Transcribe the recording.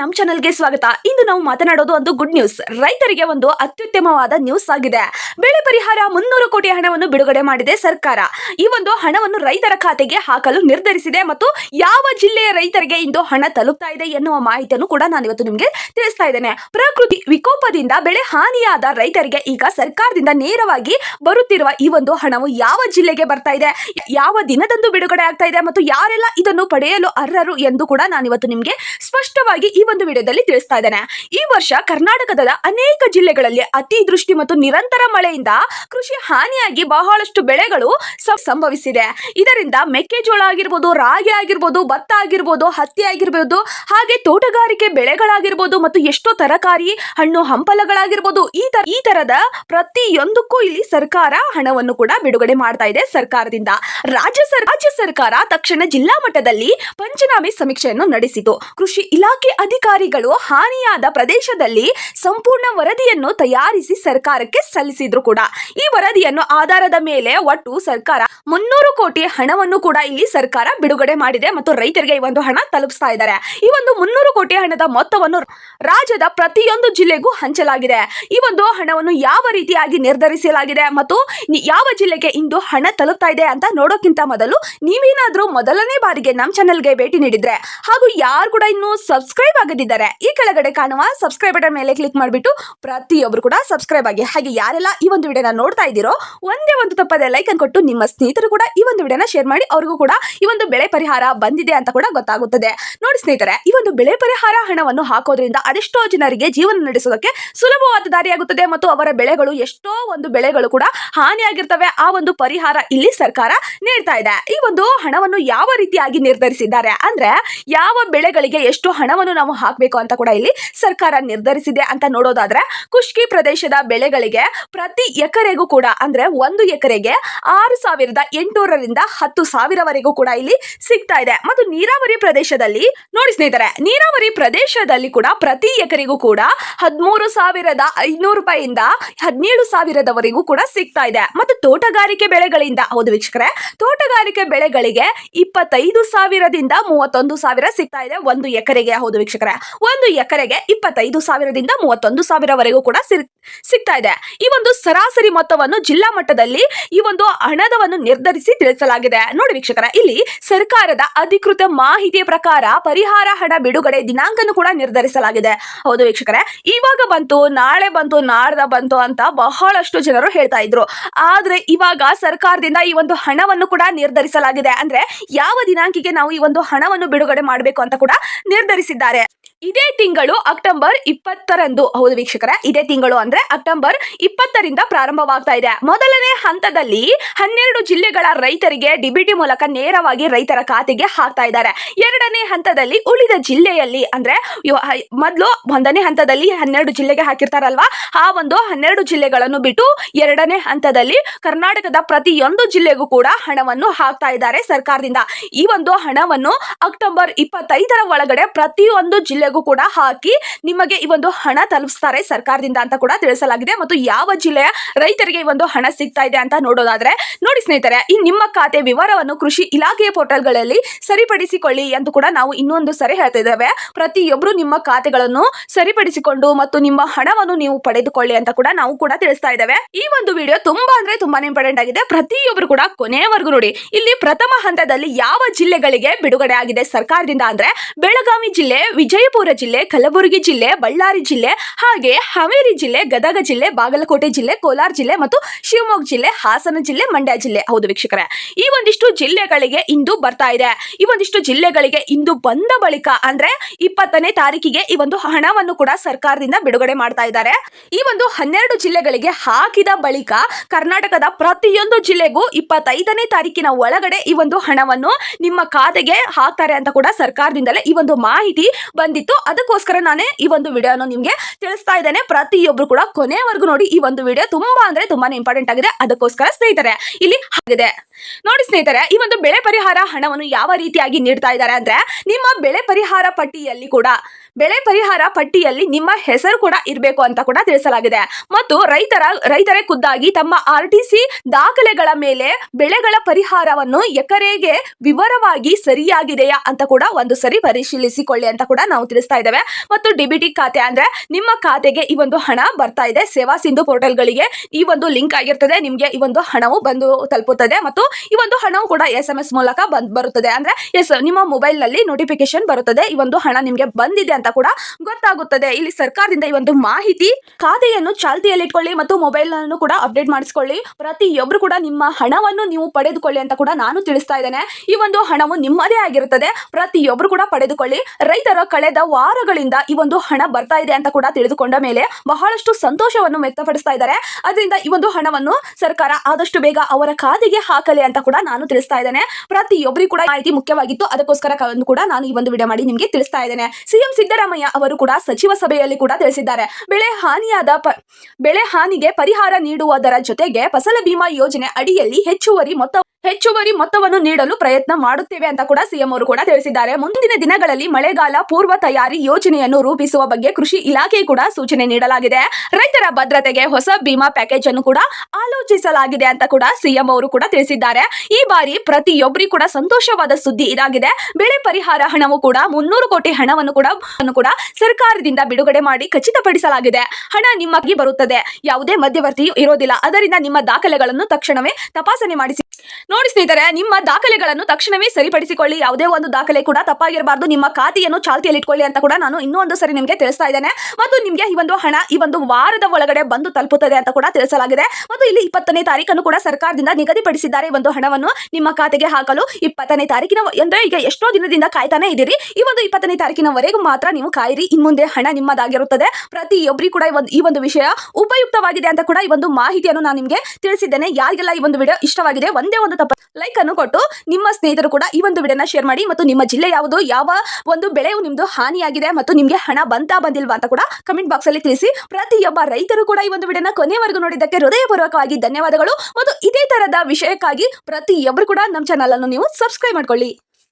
ನಮ್ಮ ಚಾನಲ್ಗೆ ಸ್ವಾಗತ. ಇಂದು ನಾವು ಮಾತನಾಡೋದು ಒಂದು ಗುಡ್ ನ್ಯೂಸ್ ರೈತರಿಗೆ ಒಂದು ಅತ್ಯುತ್ತಮವಾದ ನ್ಯೂಸ್ ಆಗಿದೆ. ಬೆಳೆ ಪರಿಹಾರ ಮುನ್ನೂರು ಕೋಟಿ ಹಣವನ್ನು ಬಿಡುಗಡೆ ಮಾಡಿದೆ ಸರ್ಕಾರ. ಈ ಒಂದು ಹಣವನ್ನು ರೈತರ ಖಾತೆಗೆ ಹಾಕಲು ನಿರ್ಧರಿಸಿದೆ ಮತ್ತು ಯಾವ ಜಿಲ್ಲೆಯ ರೈತರಿಗೆ ಇಂದು ಹಣ ತಲುಪ್ತಾ ಇದೆ ಎನ್ನುವ ಮಾಹಿತಿಯನ್ನು ಕೂಡ ನಾನು ಇವತ್ತು ನಿಮಗೆ ತಿಳಿಸ್ತಾ ಇದ್ದೇನೆ. ಪ್ರಕೃತಿ ವಿಕೋಪದಿಂದ ಬೆಳೆ ಹಾನಿಯಾದ ರೈತರಿಗೆ ಈಗ ಸರ್ಕಾರದಿಂದ ನೇರವಾಗಿ ಬರುತ್ತಿರುವ ಈ ಒಂದು ಹಣವು ಯಾವ ಜಿಲ್ಲೆಗೆ ಬರ್ತಾ ಇದೆ, ಯಾವ ದಿನದಂದು ಬಿಡುಗಡೆ ಆಗ್ತಾ ಇದೆ ಮತ್ತು ಯಾರೆಲ್ಲ ಇದನ್ನು ಪಡೆಯಲು ಅರ್ಹರು ಎಂದು ಕೂಡ ನಾನು ಇವತ್ತು ನಿಮಗೆ ಸ್ಪಷ್ಟವಾಗಿ ಈ ಒಂದು ವಿಡಿಯೋದಲ್ಲಿ ತಿಳಿಸ್ತಾ ಇದ್ದೇನೆ. ಈ ವರ್ಷ ಕರ್ನಾಟಕದ ಅನೇಕ ಜಿಲ್ಲೆಗಳಲ್ಲಿ ಅತಿವೃಷ್ಟಿ ಮತ್ತು ನಿರಂತರ ಮಳೆಯಿಂದ ಕೃಷಿ ಹಾನಿಯಾಗಿ ಬಹಳಷ್ಟು ಬೆಳೆಗಳು ಸಂಭವಿಸಿದೆ. ಇದರಿಂದ ಮೆಕ್ಕೆಜೋಳ ಆಗಿರ್ಬೋದು, ರಾಗಿ ಆಗಿರ್ಬೋದು, ಭತ್ತ ಆಗಿರ್ಬೋದು, ಹತ್ತಿ ಆಗಿರ್ಬೋದು, ಹಾಗೆ ತೋಟಗಾರಿಕೆ ಬೆಳೆಗಳಾಗಿರ್ಬೋದು ಮತ್ತು ಎಷ್ಟೋ ತರಕಾರಿ, ಹಣ್ಣು ಹಂಪಲಗಳಾಗಿರ್ಬೋದು, ಈ ತರ ಈ ತರದ ಪ್ರತಿಯೊಂದಕ್ಕೂ ಇಲ್ಲಿ ಸರ್ಕಾರ ಹಣವನ್ನು ಕೂಡ ಬಿಡುಗಡೆ ಮಾಡ್ತಾ ಇದೆ ಸರ್ಕಾರದಿಂದ. ರಾಜ್ಯ ರಾಜ್ಯ ಸರ್ಕಾರ ತಕ್ಷಣ ಜಿಲ್ಲಾ ಮಟ್ಟದಲ್ಲಿ ಪಂಚನಾಮೆ ಸಮೀಕ್ಷೆಯನ್ನು ನಡೆಸಿತು. ಕೃಷಿ ಇಲಾಖೆ ಅಧಿಕಾರಿಗಳು ಹಾನಿಯಾದ ಪ್ರದೇಶದಲ್ಲಿ ಸಂಪೂರ್ಣ ವರದಿಯನ್ನು ತಯಾರಿಸಿ ಸರ್ಕಾರಕ್ಕೆ ಸಲ್ಲಿಸಿದ್ರು ಕೂಡ. ಈ ವರದಿಯನ್ನು ಆಧಾರದ ಮೇಲೆ ಒಟ್ಟು ಸರ್ಕಾರ ಮುನ್ನೂರು ಕೋಟಿ ಹಣವನ್ನು ಕೂಡ ಇಲ್ಲಿ ಸರ್ಕಾರ ಬಿಡುಗಡೆ ಮಾಡಿದೆ ಮತ್ತು ರೈತರಿಗೆ ಈ ಒಂದು ಹಣ ತಲುಪಿಸ್ತಾ ಇದ್ದಾರೆ. ಈ ಒಂದು ಮುನ್ನೂರು ಕೋಟಿ ಹಣದ ಮೊತ್ತವನ್ನು ರಾಜ್ಯದ ಪ್ರತಿಯೊಂದು ಜಿಲ್ಲೆಗೂ ಹಂಚಲಾಗಿದೆ. ಈ ಒಂದು ಹಣವನ್ನು ಯಾವ ರೀತಿಯಾಗಿ ನಿರ್ಧರಿಸಲಾಗಿದೆ ಮತ್ತು ಯಾವ ಜಿಲ್ಲೆಗೆ ಇಂದು ಹಣ ತಲುಪ್ತಾ ಇದೆ ಅಂತ ನೋಡೋಕ್ಕಿಂತ ಮೊದಲು ನೀವೇನಾದರೂ ಮೊದಲನೇ ಬಾರಿಗೆ ನಮ್ಮ ಚಾನೆಲ್ಗೆ ಭೇಟಿ ನೀಡಿದ್ರೆ ಹಾಗೂ ಯಾರು ಕೂಡ ಇನ್ನೂ ಸಬ್ಸ್ಕ್ರೈಬ್ ಆಗದಿದ್ದಾರೆ ಈ ಕೆಳಗಡೆ ಕಾಣುವ ಸಬ್ಸ್ಕ್ರೈಬ್ ಬಟನ್ ಮೇಲೆ ಕ್ಲಿಕ್ ಮಾಡಿಬಿಟ್ಟು ಪ್ರತಿಯೊಬ್ಬರು ಕೂಡ ಸಬ್ಸ್ಕ್ರೈಬ್ ಆಗಿ ಹಾಗೆ ಯಾರೆಲ್ಲ ಈ ಒಂದು ವಿಡಿಯೋನ ನೋಡ್ತಾ ಇದ್ದೀರೋ ಒಂದೇ ಒಂದು ತಪ್ಪದೆ ಲೈಕ್ ಅನ್ನು ಕೊಟ್ಟು ನಿಮ್ಮ ಸ್ನೇಹಿತರು ಕೂಡ ಈ ಒಂದು ವಿಡಿಯೋನ ಶೇರ್ ಮಾಡಿ ಅವ್ರಿಗೂ ಕೂಡ ಈ ಒಂದು ಬೆಳೆ ಪರಿಹಾರ ಬಂದಿದೆ ಅಂತ ಕೂಡ ಗೊತ್ತಾಗುತ್ತದೆ. ನೋಡಿ ಸ್ನೇಹಿತರೆ, ಈ ಒಂದು ಬೆಳೆ ಪರಿಹಾರ ಹಣವನ್ನು ಹಾಕೋದ್ರಿಂದ ಅದೆಷ್ಟೋ ಜನರಿಗೆ ಜೀವನ ನಡೆಸೋದಕ್ಕೆ ಸುಲಭವಾದ ದಾರಿಯಾಗುತ್ತದೆ ಮತ್ತು ಅವರ ಬೆಳೆಗಳು ಎಷ್ಟೋ ಒಂದು ಬೆಳೆಗಳು ಕೂಡ ಹಾನಿಯಾಗಿರ್ತವೆ. ಆ ಒಂದು ಪರಿಹಾರ ಇಲ್ಲಿ ಸರ್ಕಾರ ನೀಡ್ತಾ ಇದೆ. ಈ ಒಂದು ಹಣವನ್ನು ಯಾವ ರೀತಿಯಾಗಿ ನಿರ್ಧರಿಸಿದ್ದಾರೆ ಅಂದ್ರೆ ಯಾವ ಬೆಳೆಗಳಿಗೆ ಎಷ್ಟು ಹಣವನ್ನು ನಾವು ಹಾಕಬೇಕು ಅಂತ ಕೂಡ ಇಲ್ಲಿ ಸರ್ಕಾರ ನಿರ್ಧರಿಸಿದೆ ಅಂತ ನೋಡೋದಾದ್ರೆ ಖುಷ್ಕಿ ಪ್ರದೇಶದ ಬೆಳೆಗಳಿಗೆ ಪ್ರತಿ ಎಕರೆಗೂ ಕೂಡ ಅಂದ್ರೆ ಒಂದು ಎಕರೆಗೆ ಆರು ಸಾವಿರದ ಎಂಟುನೂರರಿಂದ ಹತ್ತು ಸಾವಿರವರೆಗೂ ಕೂಡ ಇಲ್ಲಿ ಸಿಗ್ತಾ ಇದೆ. ಮತ್ತು ನೀರಾವರಿ ಪ್ರದೇಶದಲ್ಲಿ ನೋಡಿ ಸ್ನೇಹಿತರೆ, ನೀರಾವರಿ ಪ್ರದೇಶದಲ್ಲಿ ಕೂಡ ಪ್ರತಿ ಎಕರೆಗೂ ಕೂಡ ಹದಿಮೂರು ಸಾವಿರದ ಐನೂರು ರೂಪಾಯಿಯಿಂದ ಹದಿನೇಳು ಸಾವಿರದವರೆಗೂ ಕೂಡ ಸಿಗ್ತಾ ಇದೆ. ಮತ್ತು ತೋಟಗಾರಿಕೆ ಬೆಳೆಗಳಿಂದ, ಹೌದು ವೀಕ್ಷಕರೇ, ತೋಟಗಾರಿಕೆ ಬೆಳೆಗಳಿಗೆ ಇಪ್ಪತ್ತೈದು ಸಾವಿರದಿಂದ ಮೂವತ್ತೊಂದು ಸಾವಿರ ಸಿಗ್ತಾ ಇದೆ ಒಂದು ಎಕರೆಗೆ, ಹೌದು ವೀಕ್ಷಕರೇ. ಒಂದು ಎಕರೆಗೆ ಇಪ್ಪತ್ತೈದು ಸಾವಿರದಿಂದ ಮೂವತ್ತೊಂದು ಸಾವಿರವರೆಗೂ ಕೂಡ ಸಿಗ್- ಸಿಗ್ತಾ ಇದೆ. ಈ ಒಂದು ಸರಾಸರಿ ಮೊತ್ತವನ್ನು ಜಿಲ್ಲಾ ಮಟ್ಟದಲ್ಲಿ ಈ ಒಂದು ಹಣದವನ್ನು ನಿರ್ಧರಿಸಿ ತಿಳಿಸಲಾಗಿದೆ. ನೋಡಿ ವೀಕ್ಷಕರ, ಇಲ್ಲಿ ಸರ್ಕಾರದ ಅಧಿಕೃತ ಮಾಹಿತಿಯ ಪ್ರಕಾರ ಪರಿಹಾರ ಹಣ ಬಿಡುಗಡೆ ದಿನಾಂಕನೂ ಕೂಡ ನಿರ್ಧರಿಸಲಾಗಿದೆ. ಹೌದು ವೀಕ್ಷಕರೇ, ಇವಾಗ ಬಂತು, ನಾಳೆ ಬಂತು, ನಾಡ್ದ ಬಂತು ಅಂತ ಬಹಳಷ್ಟು ಜನರು ಹೇಳ್ತಾ ಇದ್ರು. ಆದ್ರೆ ಇವಾಗ ಸರ್ಕಾರದಿಂದ ಈ ಒಂದು ಹಣವನ್ನು ಕೂಡ ನಿರ್ಧರಿಸಲಾಗಿದೆ. ಅಂದ್ರೆ ಯಾವ ದಿನಾಂಕಿಗೆ ನಾವು ಈ ಒಂದು ಹಣವನ್ನು ಬಿಡುಗಡೆ ಮಾಡಬೇಕು ಅಂತ ಕೂಡ ನಿರ್ಧರಿಸಿದ್ದಾರೆ. ಇದೇ ತಿಂಗಳು ಅಕ್ಟೋಬರ್ ಇಪ್ಪತ್ತರಂದು. ಹೌದು ವೀಕ್ಷಕರೇ, ಇದೇ ತಿಂಗಳು ಅಂದ್ರೆ ಅಕ್ಟೋಬರ್ ಇಪ್ಪತ್ತರಿಂದ ಪ್ರಾರಂಭವಾಗ್ತಾ ಇದೆ. ಮೊದಲನೇ ಹಂತದಲ್ಲಿ ಹನ್ನೆರಡು ಜಿಲ್ಲೆಗಳ ರೈತರಿಗೆ ಡಿಬಿಟಿ ಮೂಲಕ ನೇರವಾಗಿ ರೈತರ ಖಾತೆಗೆ ಹಾಕ್ತಾ ಇದ್ದಾರೆ. ಎರಡನೇ ಹಂತದಲ್ಲಿ ಉಳಿದ ಜಿಲ್ಲೆಯಲ್ಲಿ ಅಂದ್ರೆ ಮೊದಲು ಒಂದನೇ ಹಂತದಲ್ಲಿ ಹನ್ನೆರಡು ಜಿಲ್ಲೆಗೆ ಹಾಕಿರ್ತಾರಲ್ವಾ? ಆ ಒಂದು ಹನ್ನೆರಡು ಜಿಲ್ಲೆಗಳನ್ನು ಬಿಟ್ಟು ಎರಡನೇ ಹಂತದಲ್ಲಿ ಕರ್ನಾಟಕದ ಪ್ರತಿಯೊಂದು ಜಿಲ್ಲೆಗೂ ಕೂಡ ಹಣವನ್ನು ಹಾಕ್ತಾ ಇದ್ದಾರೆ ಸರ್ಕಾರದಿಂದ. ಈ ಒಂದು ಹಣವನ್ನು ಅಕ್ಟೋಬರ್ ಇಪ್ಪತ್ತೈದರ ಒಳಗಡೆ ಪ್ರತಿಯೊಂದು ಜಿಲ್ಲೆಗೂ ಕೂಡ ಹಾಕಿ ನಿಮಗೆ ಈ ಒಂದು ಹಣ ತಲುಪಿಸ್ತಾರೆ ಸರ್ಕಾರದಿಂದ ಅಂತ ಕೂಡ ತಿಳಿಸಲಾಗಿದೆ ಮತ್ತು ಯಾವ ಜಿಲ್ಲೆಯ ರೈತರಿಗೆ ಈ ಒಂದು ಹಣ ಸಿಗ್ತಾ ಇದೆ ಅಂತ ನೋಡೋದಾದ್ರೆ, ನೋಡಿ ಸ್ನೇಹಿತರೆ, ಈ ನಿಮ್ಮ ಖಾತೆ ವಿವರವನ್ನು ಕೃಷಿ ಇಲಾಖೆಯ ಪೋರ್ಟಲ್ಗಳಲ್ಲಿ ಸರಿಪಡಿಸಿಕೊಳ್ಳಿ ಎಂದು ಕೂಡ ನಾವು ಇನ್ನೊಂದು ಸರಿ ಹೇಳ್ತಾ ಇದ್ದೇವೆ. ಪ್ರತಿಯೊಬ್ಬರು ನಿಮ್ಮ ಖಾತೆಗಳನ್ನು ಸರಿಪಡಿಸಿಕೊಂಡು ಮತ್ತು ನಿಮ್ಮ ಹಣವನ್ನು ನೀವು ಪಡೆದುಕೊಳ್ಳಿ ಅಂತ ಕೂಡ ನಾವು ಕೂಡ ತಿಳಿಸ್ತಾ ಇದ್ದೇವೆ. ಈ ಒಂದು ವಿಡಿಯೋ ತುಂಬಾ ಅಂದ್ರೆ ತುಂಬಾನೇ ಇಂಪಾರ್ಟೆಂಟ್ ಆಗಿದೆ. ಪ್ರತಿಯೊಬ್ಬರು ಕೂಡ ಕೊನೆಯವರೆಗೂ ನೋಡಿ. ಇಲ್ಲಿ ಪ್ರಥಮ ಹಂತದಲ್ಲಿ ಯಾವ ಜಿಲ್ಲೆಗಳಿಗೆ ಬಿಡುಗಡೆ ಆಗಿದೆ ಸರ್ಕಾರದಿಂದ ಅಂದ್ರೆ, ಬೆಳಗಾವಿ ಜಿಲ್ಲೆ ವಿಜಯಪುರ ಜಿಲ್ಲೆ, ಕಲಬುರಗಿ ಜಿಲ್ಲೆ, ಬಳ್ಳಾರಿ ಜಿಲ್ಲೆ, ಹಾಗೆ ಹಾವೇರಿ ಜಿಲ್ಲೆ, ಗದಗ ಜಿಲ್ಲೆ, ಬಾಗಲಕೋಟೆ ಜಿಲ್ಲೆ, ಕೋಲಾರ ಜಿಲ್ಲೆ ಮತ್ತು ಶಿವಮೊಗ್ಗ ಜಿಲ್ಲೆ, ಹಾಸನ ಜಿಲ್ಲೆ, ಮಂಡ್ಯ ಜಿಲ್ಲೆ. ಹೌದು ವೀಕ್ಷಕರೇ, ಈ ಒಂದಿಷ್ಟು ಜಿಲ್ಲೆಗಳಿಗೆ ಇಂದು ಬರ್ತಾ ಇದೆ. ಈ ಒಂದಿಷ್ಟು ಜಿಲ್ಲೆಗಳಿಗೆ ಇಂದು ಬಂದ ಬಳಿಕ ಅಂದ್ರೆ ಇಪ್ಪತ್ತನೇ ತಾರೀಕಿಗೆ ಈ ಒಂದು ಹಣವನ್ನು ಕೂಡ ಸರ್ಕಾರದಿಂದ ಬಿಡುಗಡೆ ಮಾಡ್ತಾ ಇದ್ದಾರೆ. ಈ ಒಂದು ಹನ್ನೆರಡು ಜಿಲ್ಲೆಗಳಿಗೆ ಹಾಕಿದ ಬಳಿಕ ಕರ್ನಾಟಕದ ಪ್ರತಿಯೊಂದು ಜಿಲ್ಲೆಗೂ ಇಪ್ಪತ್ತೈದನೇ ತಾರೀಕಿನ ಒಳಗಡೆ ಈ ಒಂದು ಹಣವನ್ನು ನಿಮ್ಮ ಖಾತೆಗೆ ಹಾಕ್ತಾರೆ ಅಂತ ಕೂಡ ಸರ್ಕಾರದಿಂದಲೇ ಈ ಒಂದು ಮಾಹಿತಿ ಬಂದಿತ್ತು. ಅದಕ್ಕೋಸ್ಕರ ನಾನೇ ಈ ಒಂದು ವಿಡಿಯೋನ ನಿಮ್ಗೆ ತಿಳಿಸ್ತಾ ಇದ್ದೇನೆ. ಪ್ರತಿಯೊಬ್ರು ಕೂಡ ಕೊನೆವರೆಗೂ ನೋಡಿ ಈ ಒಂದು ವಿಡಿಯೋ ತುಂಬಾ ಅಂದ್ರೆ ತುಂಬಾನೇ ಇಂಪಾರ್ಟೆಂಟ್ ಆಗಿದೆ. ಅದಕ್ಕೋಸ್ಕರ ಸ್ನೇಹಿತರೆ, ಇಲ್ಲಿ ಆಗಿದೆ ನೋಡಿ ಸ್ನೇಹಿತರೆ, ಈ ಒಂದು ಬೆಳೆ ಪರಿಹಾರ ಹಣವನ್ನು ಯಾವ ರೀತಿಯಾಗಿ ನೀಡ್ತಾ ಇದ್ದಾರೆ ಅಂದ್ರೆ, ನಿಮ್ಮ ಬೆಳೆ ಪರಿಹಾರ ಪಟ್ಟಿಯಲ್ಲಿ ಕೂಡ, ಬೆಳೆ ಪರಿಹಾರ ಪಟ್ಟಿಯಲ್ಲಿ ನಿಮ್ಮ ಹೆಸರು ಕೂಡ ಇರಬೇಕು ಅಂತ ಕೂಡ ತಿಳಿಸಲಾಗಿದೆ. ಮತ್ತು ರೈತರ, ರೈತರೇ ಖುದ್ದಾಗಿ ತಮ್ಮ ಆರ್ ದಾಖಲೆಗಳ ಮೇಲೆ ಬೆಳೆಗಳ ಪರಿಹಾರವನ್ನು ಎಕರೆಗೆ ವಿವರವಾಗಿ ಸರಿಯಾಗಿದೆಯಾ ಅಂತ ಕೂಡ ಒಂದು ಸರಿ ಪರಿಶೀಲಿಸಿಕೊಳ್ಳಿ ಅಂತ ಕೂಡ ನಾವು ಇದ್ದಾವೆ ಮತ್ತು ಡಿಬಿಟಿ ಖಾತೆ ಅಂದ್ರೆ ನಿಮ್ಮ ಖಾತೆಗೆ ಈ ಒಂದು ಹಣ ಬರ್ತಾ ಇದೆ. ಸೇವಾ ಸಿಂಧು ಪೋರ್ಟಲ್ಗಳಿಗೆ ಈ ಒಂದು ಲಿಂಕ್ ಆಗಿರ್ತದೆ. ನಿಮಗೆ ಈ ಒಂದು ಹಣವು ಬಂದು ತಲುಪುತ್ತದೆ. ಮತ್ತು ಈ ಒಂದು ಹಣವು ಕೂಡ ಎಸ್ ಎಂ ಎಸ್ ಮೂಲಕ ಬಂದ್ ಬರುತ್ತದೆ. ಅಂದ್ರೆ ಎಸ್ ನಿಮ್ಮ ಮೊಬೈಲ್ನಲ್ಲಿ ನೋಟಿಫಿಕೇಶನ್ ಬರುತ್ತದೆ. ಈ ಒಂದು ಹಣ ನಿಮಗೆ ಬಂದಿದೆ ಅಂತ ಕೂಡ ಗೊತ್ತಾಗುತ್ತದೆ. ಇಲ್ಲಿ ಸರ್ಕಾರದಿಂದ ಈ ಒಂದು ಮಾಹಿತಿ ಖಾತೆಯನ್ನು ಚಾಲ್ತಿಯಲ್ಲಿ ಇಟ್ಕೊಳ್ಳಿ ಮತ್ತು ಮೊಬೈಲ್ ಅನ್ನು ಕೂಡ ಅಪ್ಡೇಟ್ ಮಾಡಿಸ್ಕೊಳ್ಳಿ. ಪ್ರತಿಯೊಬ್ರು ಕೂಡ ನಿಮ್ಮ ಹಣವನ್ನು ನೀವು ಪಡೆದುಕೊಳ್ಳಿ ಅಂತ ಕೂಡ ನಾನು ತಿಳಿಸ್ತಾ ಇದ್ದೇನೆ. ಈ ಒಂದು ಹಣವು ನಿಮ್ಮದೇ ಆಗಿರುತ್ತದೆ. ಪ್ರತಿಯೊಬ್ರು ಕೂಡ ಪಡೆದುಕೊಳ್ಳಿ. ರೈತರ ಕಳೆದ ವಾರಗಳಿಂದ ಈ ಒಂದು ಹಣ ಬರ್ತಾ ಇದೆ ಅಂತ ಕೂಡ ತಿಳಿದುಕೊಂಡ ಮೇಲೆ ಬಹಳಷ್ಟು ಸಂತೋಷವನ್ನು ವ್ಯಕ್ತಪಡಿಸ್ತಾ ಇದ್ದಾರೆ. ಅದರಿಂದ ಈ ಒಂದು ಹಣವನ್ನು ಸರ್ಕಾರ ಆದಷ್ಟು ಬೇಗ ಅವರ ಖಾತೆಗೆ ಹಾಕಲಿ ಅಂತ ಕೂಡ ನಾನು ತಿಳಿಸ್ತಾ ಇದ್ದೇನೆ. ಪ್ರತಿಯೊಬ್ಬರಿಗೂ ಕೂಡ ಮಾಹಿತಿ ಮುಖ್ಯವಾಗಿತ್ತು. ಅದಕ್ಕೋಸ್ಕರ ಕೂಡ ನಾನು ಈ ಒಂದು ವಿಡಿಯೋ ಮಾಡಿ ನಿಮಗೆ ತಿಳಿಸ್ತಾ ಇದ್ದೇನೆ. ಸಿಎಂ ಸಿದ್ದರಾಮಯ್ಯ ಅವರು ಕೂಡ ಸಚಿವ ಸಭೆಯಲ್ಲಿ ಕೂಡ ತಿಳಿಸಿದ್ದಾರೆ. ಬೆಳೆ ಹಾನಿಯಾದ ಬೆಳೆ ಹಾನಿಗೆ ಪರಿಹಾರ ನೀಡುವುದರ ಜೊತೆಗೆ ಫಸಲ ಬಿಮಾ ಯೋಜನೆ ಅಡಿಯಲ್ಲಿ ಹೆಚ್ಚುವರಿ ಮೊತ್ತ ಹೆಚ್ಚುವರಿ ಮೊತ್ತವನ್ನು ನೀಡಲು ಪ್ರಯತ್ನ ಮಾಡುತ್ತೇವೆ ಅಂತ ಕೂಡ ಸಿಎಂ ಅವರು ಕೂಡ ತಿಳಿಸಿದ್ದಾರೆ. ಮುಂದಿನ ದಿನಗಳಲ್ಲಿ ಮಳೆಗಾಲ, ಪೂರ್ವ ತಯಾರಿ ಯೋಜನೆಯನ್ನು ರೂಪಿಸುವ ಬಗ್ಗೆ ಕೃಷಿ ಇಲಾಖೆ ಕೂಡ ಸೂಚನೆ ನೀಡಲಾಗಿದೆ. ರೈತರ ಭದ್ರತೆಗೆ ಹೊಸ ಬಿಮಾ ಪ್ಯಾಕೇಜ್ ಅನ್ನು ಕೂಡ ಆಲೋಚಿಸಲಾಗಿದೆ ಅಂತ ಕೂಡ ಸಿಎಂ ಅವರು ಕೂಡ ತಿಳಿಸಿದ್ದಾರೆ. ಈ ಬಾರಿ ಪ್ರತಿಯೊಬ್ಬರಿಗೂ ಕೂಡ ಸಂತೋಷವಾದ ಸುದ್ದಿ ಇದಾಗಿದೆ. ಬೆಳೆ ಪರಿಹಾರ ಹಣವು ಕೂಡ ಮುನ್ನೂರು ಕೋಟಿ ಹಣವನ್ನು ಕೂಡ ಕೂಡ ಸರ್ಕಾರದಿಂದ ಬಿಡುಗಡೆ ಮಾಡಿ ಖಚಿತಪಡಿಸಲಾಗಿದೆ. ಹಣ ನಿಮಗೆ ಬರುತ್ತದೆ. ಯಾವುದೇ ಮಧ್ಯವರ್ತಿಯು ಇರೋದಿಲ್ಲ. ಅದರಿಂದ ನಿಮ್ಮ ದಾಖಲೆಗಳನ್ನು ತಕ್ಷಣವೇ ತಪಾಸಣೆ ಮಾಡಿಸಿ. ನೋಡಿ ಸ್ನೇಹಿತರೆ, ನಿಮ್ಮ ದಾಖಲೆಗಳನ್ನು ತಕ್ಷಣವೇ ಸರಿಪಡಿಸಿಕೊಳ್ಳಿ. ಯಾವುದೇ ಒಂದು ದಾಖಲೆ ಕೂಡ ತಪ್ಪಾಗಿರಬಾರ್ದು. ನಿಮ್ಮ ಖಾತೆಯನ್ನು ಚಾಲ್ತಿಯಲ್ಲಿ ಇಟ್ಕೊಳ್ಳಿ ಅಂತ ಕೂಡ ನಾನು ಇನ್ನೊಂದು ಸರಿ ನಿಮಗೆ ತಿಳಿಸ್ತಾ ಇದ್ದೇನೆ. ಮತ್ತು ನಿಮಗೆ ಈ ಒಂದು ಹಣ ಈ ಒಂದು ವಾರದ ಒಳಗಡೆ ಬಂದು ತಲುಪುತ್ತದೆ ಅಂತ ಕೂಡ ತಿಳಿಸಲಾಗಿದೆ. ಮತ್ತು ಇಲ್ಲಿ ಇಪ್ಪತ್ತನೇ ತಾರೀಕನ್ನು ಕೂಡ ಸರ್ಕಾರದಿಂದ ನಿಗದಿಪಡಿಸಿದ್ದಾರೆ ಒಂದು ಹಣವನ್ನು ನಿಮ್ಮ ಖಾತೆಗೆ ಹಾಕಲು. ಇಪ್ಪತ್ತನೇ ತಾರೀಕಿನ ಅಂದ್ರೆ ಈಗ ಎಷ್ಟೋ ದಿನದಿಂದ ಕಾಯ್ತಾನೆ ಇದ್ದೀರಿ. ಈ ಒಂದು ಇಪ್ಪತ್ತನೇ ತಾರೀಕಿನವರೆಗೂ ಮಾತ್ರ ನೀವು ಕಾಯಿರಿ. ಇನ್ಮುಂದೆ ಹಣ ನಿಮ್ಮದಾಗಿರುತ್ತದೆ. ಪ್ರತಿಯೊಬ್ಬರಿಗೂ ಕೂಡ ಈ ಒಂದು ವಿಷಯ ಉಪಯುಕ್ತವಾಗಿದೆ ಅಂತ ಕೂಡ ಈ ಒಂದು ಮಾಹಿತಿಯನ್ನು ನಾನು ನಿಮಗೆ ತಿಳಿಸಿದ್ದೇನೆ. ಯಾರಿಗೆಲ್ಲ ಈ ಒಂದು ವಿಡಿಯೋ ಇಷ್ಟವಾಗಿದೆ, ಒಂದೇ ಒಂದು ತಪ್ಪ ಲೈಕ್ ಅನ್ನು ಕೊಟ್ಟು ನಿಮ್ಮ ಸ್ನೇಹಿತರು ಕೂಡ ಈ ಒಂದು ವಿಡಿಯೋನ ಶೇರ್ ಮಾಡಿ ಮತ್ತು ನಿಮ್ಮ ಜಿಲ್ಲೆ ಯಾವುದು, ಯಾವ ಒಂದು ಬೆಳೆಯು ನಿಮ್ದು ಹಾನಿಯಾಗಿದೆ ಮತ್ತು ನಿಮಗೆ ಹಣ ಬಂತಾ ಬಂದಿಲ್ವಾ ಅಂತ ಕೂಡ ಕಮೆಂಟ್ ಬಾಕ್ಸ್ ಅಲ್ಲಿ ತಿಳಿಸಿ. ಪ್ರತಿಯೊಬ್ಬ ರೈತರು ಕೂಡ ಈ ಒಂದು ವಿಡಿಯೋನ ಕೊನೆವರೆಗೂ ನೋಡಿದ್ದಕ್ಕೆ ಹೃದಯಪೂರ್ವಕವಾಗಿ ಧನ್ಯವಾದಗಳು. ಮತ್ತು ಇದೇ ತರದ ವಿಷಯಕ್ಕಾಗಿ ಪ್ರತಿಯೊಬ್ಬರು ಕೂಡ ನಮ್ಮ ಚಾನಲ್ ಅನ್ನು ನೀವು ಸಬ್ಸ್ಕ್ರೈಬ್ ಮಾಡ್ಕೊಳ್ಳಿ.